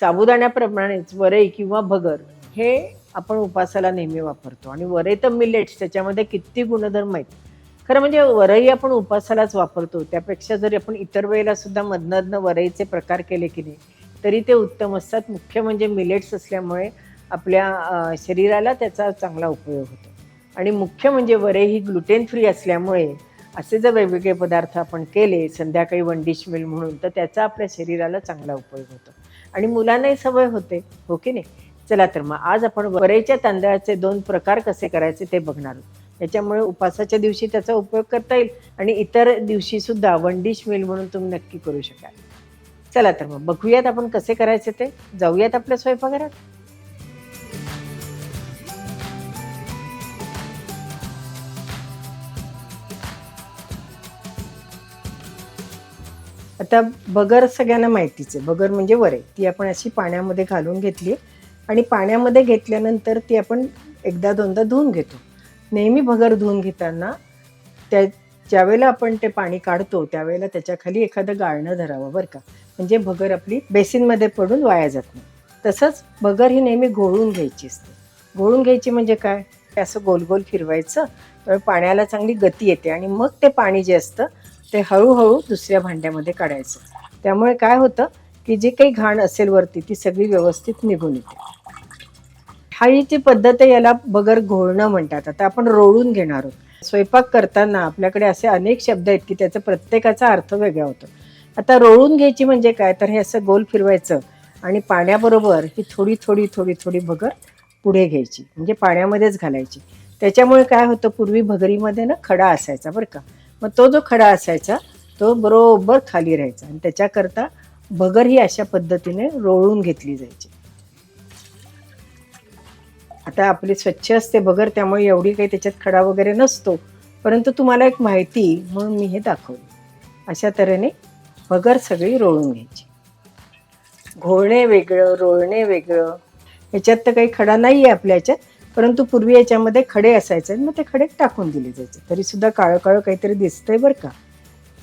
साबुदाण्याप्रमाणेच वरे किंवा भगर हे आपण उपासाला नेहमी वापरतो. आणि वरे तर मिलेट्स त्याच्यामध्ये किती गुणधर्म आहेत. खरं म्हणजे वरई आपण उपासालाच वापरतो. त्यापेक्षा जरी आपण इतर वेळेला सुद्धा मधनं वरईचे प्रकार केले की नाही तरी ते उत्तम असतात. मुख्य म्हणजे मिलेट्स असल्यामुळे आपल्या शरीराला त्याचा चांगला उपयोग होतो. आणि मुख्य म्हणजे वरई ही ग्लुटेन फ्री असल्यामुळे असे जर वेगवेगळे पदार्थ आपण केले संध्याकाळी वन डिश मिल म्हणून तर त्याचा आपल्या शरीराला चांगला उपयोग होतो. आणि मुलांनाही सवय होते हो की नाही? चला तर मग आज आपण वरेच्या तांदळाचे दोन प्रकार कसे करायचे ते बघणार आहोत. त्याच्यामुळे उपासाच्या दिवशी त्याचा उपयोग करता येईल आणि इतर दिवशी सुद्धा वन डिश मिल म्हणून तुम्ही नक्की करू शकाल. चला तर मग बघूयात आपण कसे करायचे ते. जाऊयात आपल्या स्वयंपाकघरात. आता बगर सगळ्यांना माहितीच आहे. बगर म्हणजे वरे. ती आपण अशी पाण्यामध्ये घालून घेतली आणि पाण्यामध्ये घेतल्यानंतर ती आपण एकदा दोनदा धुवून घेतो. नेहमी भगर धुवून घेताना त्या ज्यावेळेला आपण ते पाणी काढतो त्यावेळेला त्याच्याखाली एखादं गाळणं धरावं बरं का. म्हणजे भगर आपली बेसिनमध्ये पडून वाया जात नाही. तसंच भगर ही नेहमी घोळून घ्यायची असते. घोळून घ्यायची म्हणजे काय? असं गोल गोल फिरवायचं. तर पाण्याला चांगली गती येते आणि मग ते पाणी जे असतं ते हळूहळू दुसऱ्या भांड्यामध्ये काढायचं. त्यामुळे काय होतं की जी काही घाण असेल वरती ती सगळी व्यवस्थित निघून येते. हा पद्धत आहे याला बगर घोळणं म्हणतात. आता आपण रोळून घेणार आहोत. स्वयंपाक करताना आपल्याकडे असे अनेक शब्द आहेत की त्याचा प्रत्येकाचा अर्थ वेगळा होतो. आता रोळून घ्यायची म्हणजे काय? तर हे असं गोल फिरवायचं आणि पाण्याबरोबर ही थोडी थोडी थोडी थोडी भगर पुढे घ्यायची. म्हणजे पाण्यामध्येच घालायची. त्याच्यामुळे काय होतं? पूर्वी भगरीमध्ये ना खडा असायचा बरं का? मग तो जो खडा असायचा तो बरोबर खाली राहायचा आणि त्याच्याकरता भगर ही अशा पद्धतीने रोळून घेतली जायची. आता आपली स्वच्छ असते भगर त्यामुळे एवढी काही त्याच्यात खडा वगैरे नसतो. परंतु तुम्हाला एक माहिती म्हणून मी हे दाखवलं. अशा तऱ्हेने भगर सगळी रोळून घ्यायची. घोळणे वेगळं रोळणे वेगळं. ह्याच्यात तर काही खडा नाही आहे आपल्या ह्याच्यात परंतु पूर्वी याच्यामध्ये खडे असायचे मग ते खडे टाकून दिले जायचे. तरी सुद्धा काळं काळं काहीतरी दिसतंय बरं का?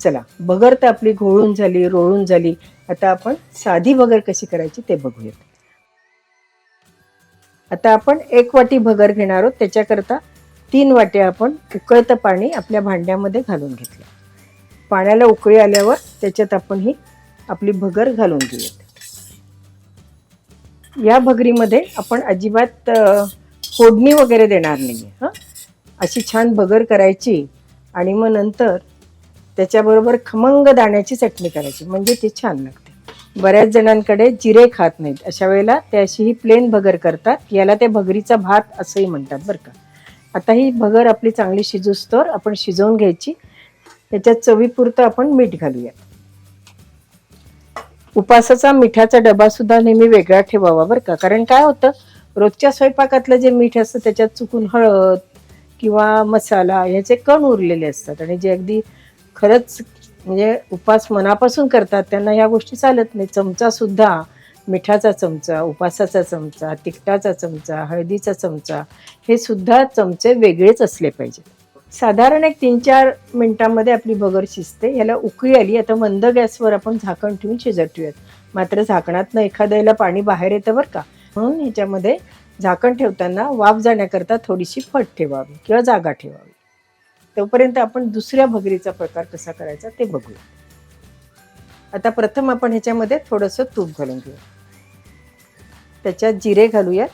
चला भगर तर आपली घोळून झाली रोळून झाली. आता आपण साधी भगर कशी करायची ते बघूयात. आता आपण एक वाटी भगर घेणार आहोत. त्याच्याकरता तीन वाट्या आपण उकळतं पाणी आपल्या भांड्यामध्ये घालून घेतलं. पाण्याला उकळी आल्यावर त्याच्यात आपण ही आपली भगर घालून घेऊयात. या भगरीमध्ये आपण अजिबात फोडणी वगैरे देणार नाही आहे हां? अशी छान भगर करायची आणि मग नंतर त्याच्याबरोबर खमंग दाण्याची चटणी करायची. म्हणजे ती छान लागते. बऱ्याच जणांकडे जिरे खात नाहीत. अशा वेळेला ते अशी ही प्लेन भगर करतात. याला ते भगरीचा भात असंही म्हणतात बरं का. आता ही भगर आपली चांगली शिजूस्तोवर आपण शिजवून घ्यायची. त्याच्यात चवीपुरतं आपण मीठ घालूया. उपासाचा मिठाचा डबा सुद्धा नेहमी वेगळा ठेवावा बरं का. कारण काय होतं? रोजच्या स्वयंपाकातलं जे मीठ असतं त्याच्यात चुकून हळद किंवा मसाला ह्याचे कण उरलेले असतात. आणि जे अगदी खरंच म्हणजे उपास मनापासून करतात त्यांना ह्या गोष्टी चालत नाही चमचासुद्धा मिठाचा चमचा उपासाचा चमचा तिखटाचा चमचा हळदीचा चमचा हे सुद्धा चमचे वेगळेच असले पाहिजेत. साधारण एक तीन चार मिनिटांमध्ये आपली बगर शिजते ह्याला उकळी आली आता मंद गॅसवर आपण झाकण ठेवून शिजत ठेवूयात. मात्र झाकणातनं एखाद्याला पाणी बाहेर येतं बरं का. म्हणून ह्याच्यामध्ये झाकण ठेवताना वाफ जाण्याकरता थोडीशी फट ठेवावी किंवा जागा ठेवावी. तोपर्यंत आपण दुसऱ्या भगरीचा प्रकार कसा करायचा ते बघूया. आता प्रथम आपण ह्याच्यामध्ये थोडंसं तूप घालून घेऊया त्याच्यात जिरे घालूयात.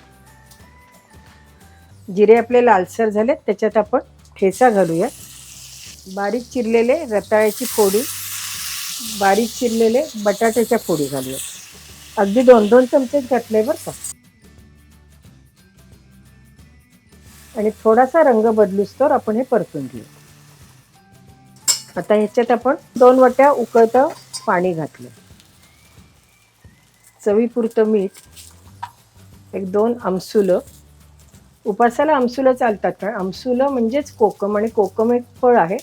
जिरे आपले लालसर झालेत त्याच्यात आपण ठेचा घालूयात. बारीक चिरलेले रताळ्याची फोडी बारीक चिरलेले बटाट्याच्या फोडी घालूयात. अगदी दोन दोन चमचेच घातले बरं का. आणि थोडासा रंग बदलूस तर आपण हे परतून घेऊ. आता ह्याच्यात आपण दोन वाट्या उकळतं पाणी घातलं. चवीपुरतं मीठ एक दोन आमसुलं. उपासाला आमसुलं चालतात कारण आमसुलं म्हणजेच कोकम आणि कोकम एक फळ आहे.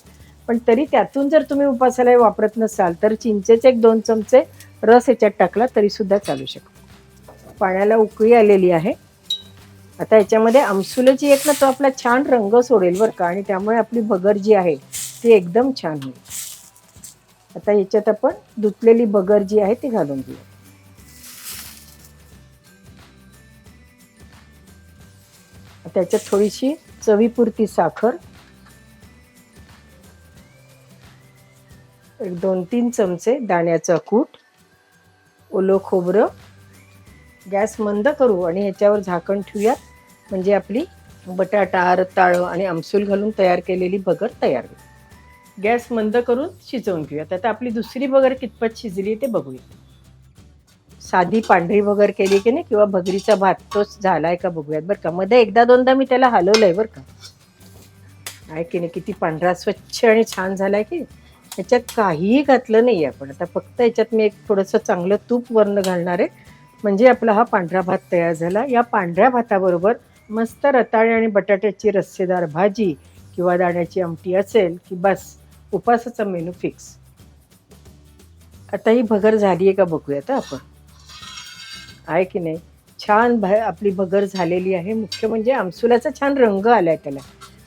पण तरी त्यातून जर तुम्ही उपासाला हे वापरत नसाल तर चिंचेचे एक दोन चमचे रस याच्यात टाकला तरी सुद्धा चालू शकतो. पाण्याला उकळी आलेली आहे. आता याच्यामध्ये जी एक ना तो आपला छान रंग सोडेल बरं का. आणि त्यामुळे आपली भगर जी आहे ती एकदम छान होईल. आता याच्यात आपण धुतलेली भगर जी आहे ती घालून घेऊ. त्याच्यात थोडीशी चवीपुरती साखर. एक दोन तीन चमचे दाण्याचा कूट. ओलं खोबरं. गॅस मंद करू आणि ह्याच्यावर झाकण ठेवूयात. म्हणजे आपली बटाटा रताळं आणि आमसूल घालून तयार केलेली बगर तयार होईल. गॅस मंद करून शिजवून घेऊयात आता आपली दुसरी बगर कितपत शिजली ते बघूया. साधी पांढरी वगैरे केली की नाही किंवा भगरीचा भात तोच झालाय का बघूयात बरं का. मध्ये एकदा दोनदा मी त्याला हलवलंय बरं का. आहे की नाही किती पांढरा स्वच्छ आणि छान झालाय की. याच्यात काहीही घातलं नाही आपण. आता फक्त याच्यात मी एक थोडंसं चांगलं तूप वर्ण घालणार आहे. म्हणजे आपला हा पांढरा भात तयार झाला. या पांढऱ्या भाताबरोबर मस्त रताळे आणि बटाट्याची रस्सेदार भाजी किंवा दाण्याची आमटी असेल की बस उपासाचा मेनू फिक्स. आता ही भगर झाली आहे का बघूयात आपण. आहे की नाही? छान भ आपली भगर झालेली आहे. मुख्य म्हणजे आमसुलाचा छान रंग आला आहे त्याला.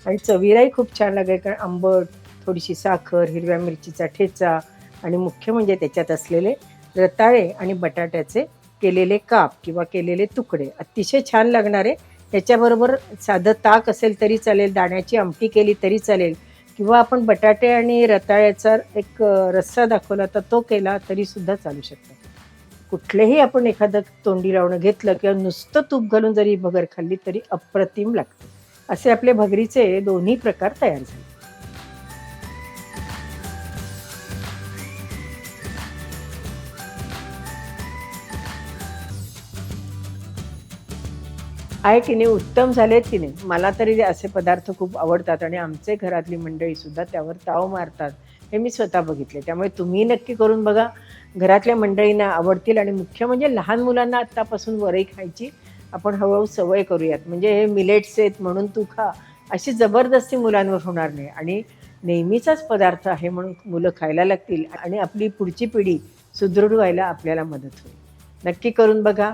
आणि चवीलाही खूप छान लागेल कारण आंबट थोडीशी साखर हिरव्या मिरचीचा ठेचा आणि मुख्य म्हणजे त्याच्यात असलेले रताळे आणि बटाट्याचे केलेले काप किंवा केलेले तुकडे अतिशय छान लागणारे त्याच्याबरोबर साधं ताक असेल तरी चालेल दाण्याची आमटी केली तरी चालेल. किंवा आपण बटाटे आणि रताळ्याचा एक रस्सा दाखवला तर तो केला तरीसुद्धा चालू शकतो. कुठलेही आपण एखादं तोंडी लावणं घेतलं किंवा नुसतं तूप घालून जरी भगर खाल्ली तरी अप्रतिम लागते. असे आपले भगरीचे दोन्ही प्रकार तयार झाले. आहे की नाही उत्तम झालेत की नाही मला तरी असे पदार्थ खूप आवडतात आणि आमचे घरातली मंडळी सुद्धा त्यावर ताव मारतात हे मी स्वतः बघितले. त्यामुळे तुम्ही नक्की करून बघा घरातल्या मंडळींना आवडतील आणि मुख्य म्हणजे लहान मुलांना आत्तापासून वरई खायची आपण हळूहळू सवय करूयात. म्हणजे हे मिलेट्स आहेत म्हणून तू खा अशी जबरदस्ती मुलांवर होणार नाही. आणि नेहमीचाच पदार्थ आहे म्हणून मुलं खायला लागतील आणि आपली पुढची पिढी सुदृढ व्हायला आपल्याला मदत होईल. नक्की करून बघा.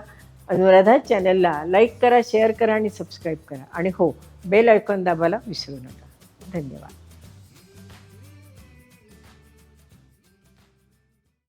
अनुराधा चॅनलला लाईक करा शेअर करा आणि सबस्क्राईब करा. आणि हो बेल आयकॉन दाबायला विसरू नका. धन्यवाद.